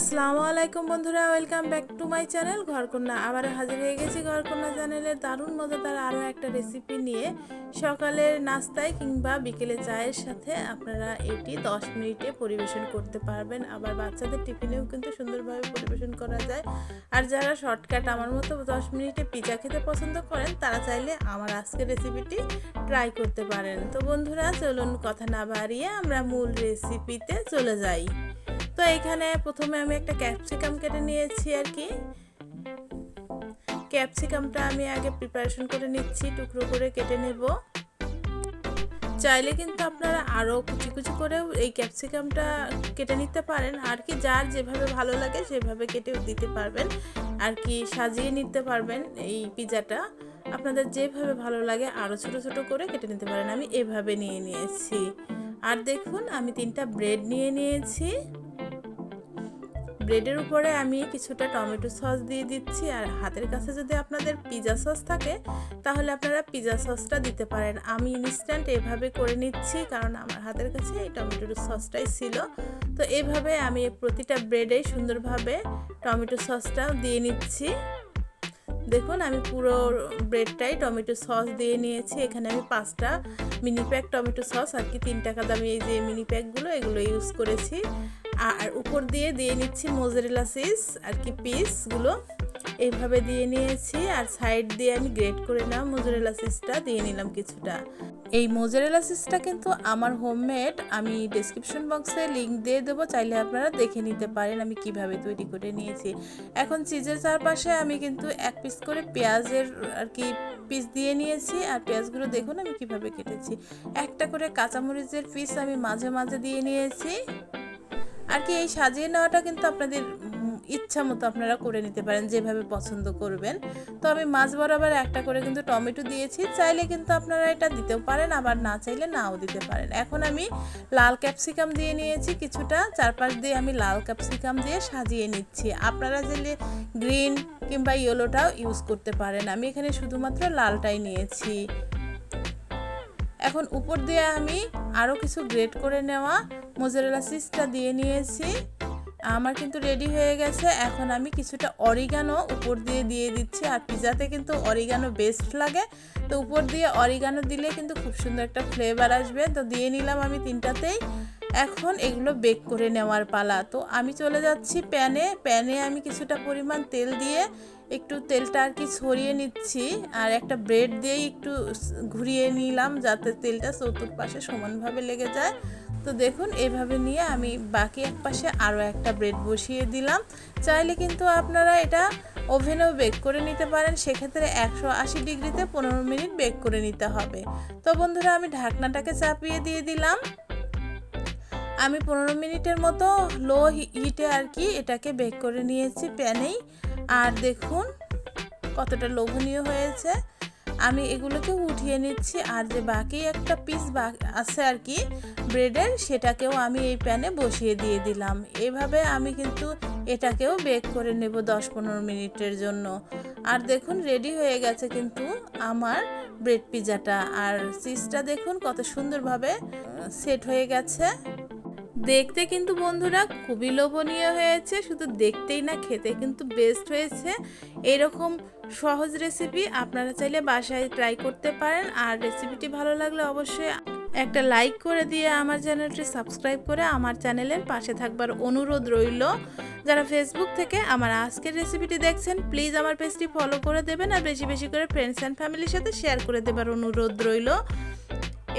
আসসালামু আলাইকুম বন্ধুরা, welcome back to my channel Ghorkonna. আবার হাজির হয়ে গেছি ঘরকন্যা চ্যানেলের দারুণ মজাদার আরও একটা রেসিপি নিয়ে। সকালের নাস্তায় কিংবা বিকেলে চায়ের সাথে আপনারা এটি 10 মিনিটে পরিবেশন করতে পারবেন। আবার বাচ্চাদের টিফিনেও কিন্তু সুন্দরভাবে পরিবেশন করা যায়। আর যারা শর্টকাট আমার মতো 10 মিনিটে পিজা খেতে পছন্দ করেন, তারা চাইলে আমার আজকের রেসিপিটি ট্রাই করতে পারেন। তো বন্ধুরা, চলুন কথা না বাড়িয়ে আমরা মূল রেসিপিতে চলে যাই। তো এখানে প্রথমে আমি একটা ক্যাপসিকাম কেটে নিয়েছি আর কি। ক্যাপসিকামটা আমি আগে প্রিপারেশন করে নিচ্ছি, টুকরো করে কেটে নেব। চাইলে কিন্তু আপনারা আরও কুচি কুচি করেও এই ক্যাপসিকামটা কেটে নিতে পারেন। আর কি যার যেভাবে ভালো লাগে সেভাবে কেটেও দিতে পারবেন। আর কি সাজিয়ে নিতে পারবেন এই পিজাটা। আপনাদের যেভাবে ভালো লাগে আরও ছোট ছোট করে কেটে নিতে পারেন। আমি এভাবে নিয়ে নিয়েছি। আর দেখুন, আমি তিনটা ব্রেড নিয়ে নিয়েছি। ব্রেডের উপরে আমি কিছুটা টমেটো সস দিয়ে দিচ্ছি আর হাতের কাছে যদি আপনাদের পিজা সস থাকে, তাহলে আপনারা পিজা সসটা দিতে পারেন। আমি ইনস্ট্যান্ট এভাবে করে নিচ্ছি কারণ আমার হাতের কাছে এই টমেটোর সসটাই ছিল। তো এভাবে আমি প্রতিটা ব্রেডে সুন্দরভাবে টমেটো সসটা দিয়ে নিচ্ছি। দেখুন, আমি পুরো ব্রেডটাই টমেটো সস দিয়ে নিয়েছি। এখানে আমি পাঁচটা মিনি প্যাক টমেটো সস আর কি তিন টাকা দামি এই যে মিনি প্যাকগুলো এগুলো ইউজ করেছি। আর উপর দিয়ে দিয়ে নিচ্ছি মোজারেলা সিস আর কি পিসগুলো এইভাবে দিয়ে নিয়েছি আর সাইড দিয়ে আমি গ্রেট করে নিলাম মোজারেলা সিসটা দিয়ে নিলাম কিছুটা। এই মোজারেলা সিসটা কিন্তু আমার হোমমেড আমি ডিসক্রিপশন বক্সে লিঙ্ক দিয়ে দেবো, চাইলে আপনারা দেখে নিতে পারেন আমি কীভাবে তৈরি করে নিয়েছি। এখন চিজের চারপাশে আমি কিন্তু এক পিস করে পেঁয়াজের আর কি পিস দিয়ে নিয়েছি আর পেঁয়াজগুলো দেখুন আমি কীভাবে কেটেছি। একটা করে কাঁচামরিচের পিস আমি মাঝে মাঝে দিয়ে নিয়েছি। আর কি এই সাজিয়ে নেওয়াটা কিন্তু আপনাদের ইচ্ছা মতো আপনারা করে নিতে পারেন, যেভাবে পছন্দ করবেন। তো আমি মাছ বরাবর একটা করে কিন্তু টমেটো দিয়েছি, চাইলে কিন্তু আপনারা এটা দিতেও পারেন, আবার না চাইলে নাও দিতে পারেন। এখন আমি লাল ক্যাপসিকাম দিয়ে নিয়েছি কিছুটা, চারপাশ দিয়ে আমি লাল ক্যাপসিকাম দিয়ে সাজিয়ে নিচ্ছি। আপনারা চাইলে গ্রিন কিংবা ইয়েলোটাও ইউজ করতে পারেন। আমি এখানে শুধুমাত্র লালটাই নিয়েছি। এখন উপর দিয়ে আমি আরও কিছু গ্রেট করে নেওয়া মোজারেলা সিসটা দিয়ে নিয়েছি। আমার কিন্তু রেডি হয়ে গেছে। এখন আমি কিছুটা অরিগানো উপর দিয়ে দিয়ে দিচ্ছি। আর পিজাতে কিন্তু অরিগানো বেস্ট লাগে। তো উপর দিয়ে অরিগানো দিলে কিন্তু খুব সুন্দর একটা ফ্লেভার আসবে। তো দিয়ে নিলাম আমি তিনটাতেই। এখন এগুলো বেক করে নেওয়ার পালা। তো আমি চলে যাচ্ছি প্যানে। প্যানে আমি কিছুটা পরিমাণ তেল দিয়ে একটু তেলটা আর কি ছড়িয়ে নিচ্ছি। আর একটা ব্রেড দিয়েই একটু ঘুরিয়ে নিলাম যাতে তেলটা চতুর্পাশে সমানভাবে লেগে যায়। তো দেখুন, এভাবে নিয়ে আমি বাকি এক পাশে আরও একটা ব্রেড বসিয়ে দিলাম। চাইলে কিন্তু আপনারা এটা ওভেনেও বেক করে নিতে পারেন। সেক্ষেত্রে একশো আশি ডিগ্রিতে পনেরো মিনিট বেক করে নিতে হবে। তো বন্ধুরা, আমি ঢাকনাটাকে চাপিয়ে দিয়ে দিলাম। আমি পনেরো মিনিটের মতো লো হিটে আর কি এটাকে বেক করে নিয়েছি প্যানেই। আর দেখুন, কতটা লোভনীয় হয়েছে। আমি এগুলোকে উঠিয়ে নিচ্ছি আর যে বাকি একটা পিস আছে আর কি ব্রেডের সেটাকেও আমি এই প্যানে বসিয়ে দিয়ে দিলাম। এভাবে আমি কিন্তু এটাকেও বেক করে নেব দশ পনেরো মিনিটের জন্য। আর দেখুন রেডি হয়ে গেছে কিন্তু আমার ব্রেড পিজাটা আর চিজটা দেখুন কত সুন্দরভাবে সেট হয়ে গেছে। দেখতে কিন্তু বন্ধুরা খুবই লোভনীয় হয়েছে, শুধু দেখতেই না, খেতে কিন্তু বেস্ট হয়েছে। এরকম সহজ রেসিপি আপনারা চাইলে বাসায় ট্রাই করতে পারেন। আর রেসিপিটি ভালো লাগলে অবশ্যই একটা লাইক করে দিয়ে আমার চ্যানেলটি সাবস্ক্রাইব করে আমার চ্যানেলের পাশে থাকবার অনুরোধ রইল। যারা ফেসবুক থেকে আমার আজকের রেসিপিটি দেখছেন প্লিজ আমার পেজটি ফলো করে দেবেন। আর বেশি বেশি করে ফ্রেন্ডস অ্যান্ড ফ্যামিলির সাথে শেয়ার করে দেবার অনুরোধ রইল।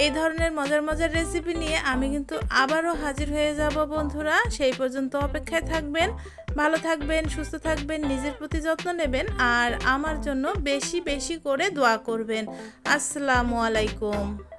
এই ধরনের মজার মজার রেসিপি নিয়ে আমি কিন্তু আবারও হাজির হয়ে যাব, বন্ধুরা। সেই পর্যন্ত অপেক্ষায় থাকবেন, ভালো থাকবেন, সুস্থ থাকবেন, নিজের প্রতি যত্ন নেবেন, আর আমার জন্য বেশি বেশি করে দোয়া করবেন। আসসালামু আলাইকুম।